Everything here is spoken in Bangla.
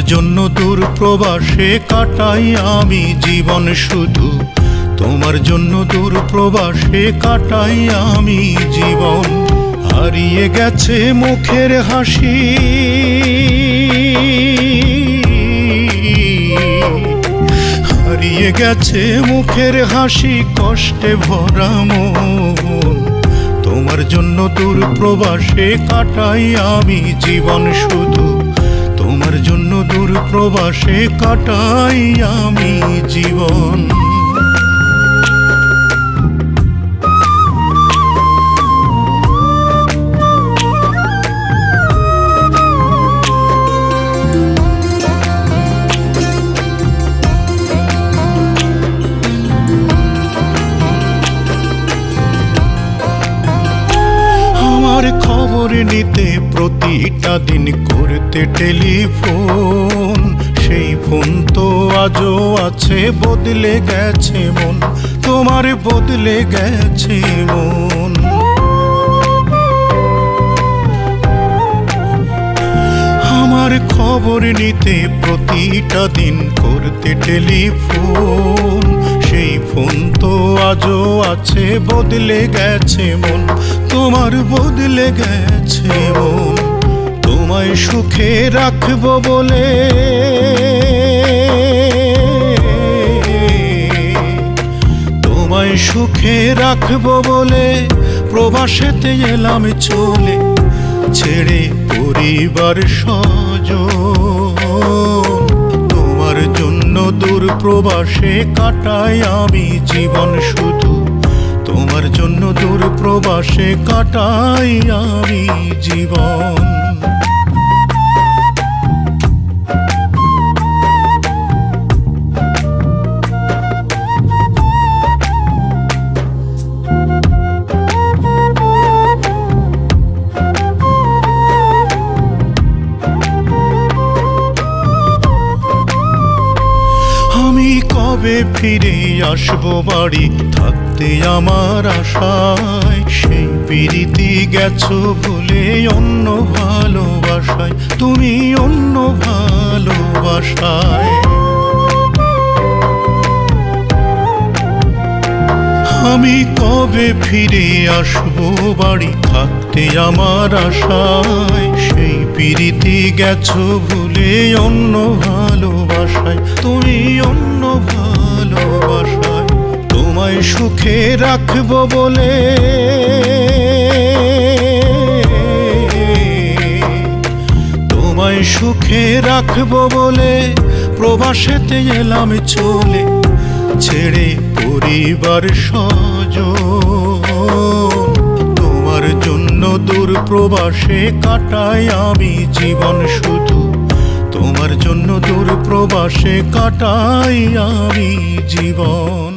জন্য দূর প্রবাসে কাটাই আমি জীবন শুধু। তোমার জন্য দূর প্রবাসে কাটাই আমি জীবন। হারিয়ে গেছে মুখের হাসি। হারিয়ে গেছে মুখের হাসি, কষ্টে ভরা তোমার জন্য দূর প্রবাসে কাটাই আমি জীবন শুধু। তোমার জন্য দূর প্রবাসে কাটাই আমি জীবন। নিতে প্রতিটা দিন করতে টেলিফোন। সেই ফোন তো আজও আছে, বদলে গেছে মন। তোমার বদলে গেছে মন। আমার খবর নিতে প্রতিটা দিন করতে টেলিফোন। আজও আছে, বদলে গেছে মন। তোমার বদলে গেছে মন। তোমায় সুখে রাখব বলে। তোমায় সুখে রাখব বলে প্রবাসেতে এলাম চলে। ছেড়ে পরিবার সজ দূর প্রবাসে কাটাই আমি জীবন শুধু। তোমার জন্য দূর প্রবাসে কাটাই আমি জীবন। কবে ফিরে আসব বাড়ি? থাকতে আমার আশায়। সেই পিরিতি গেছো ভুলে অন্য ভালোবাসায়। তুমি অন্য ভালোবাসায়। আমি কবে ফিরে আসব বাড়ি? থাকতে আমার আশায়। সেই পিরিতি গেছো ভুলে অন্য ভালোবাসায়। তুমি অন্য তোমায় সুখে রাখব বলে। তোমায় সুখে রাখব বলে প্রবাসেতে এলাম চলে, ছেড়ে পরিবার সজ তোমার জন্য দূর প্রবাসে কাটাই আমি জীবন শুধু। দূর কাটাই আমি জীবন।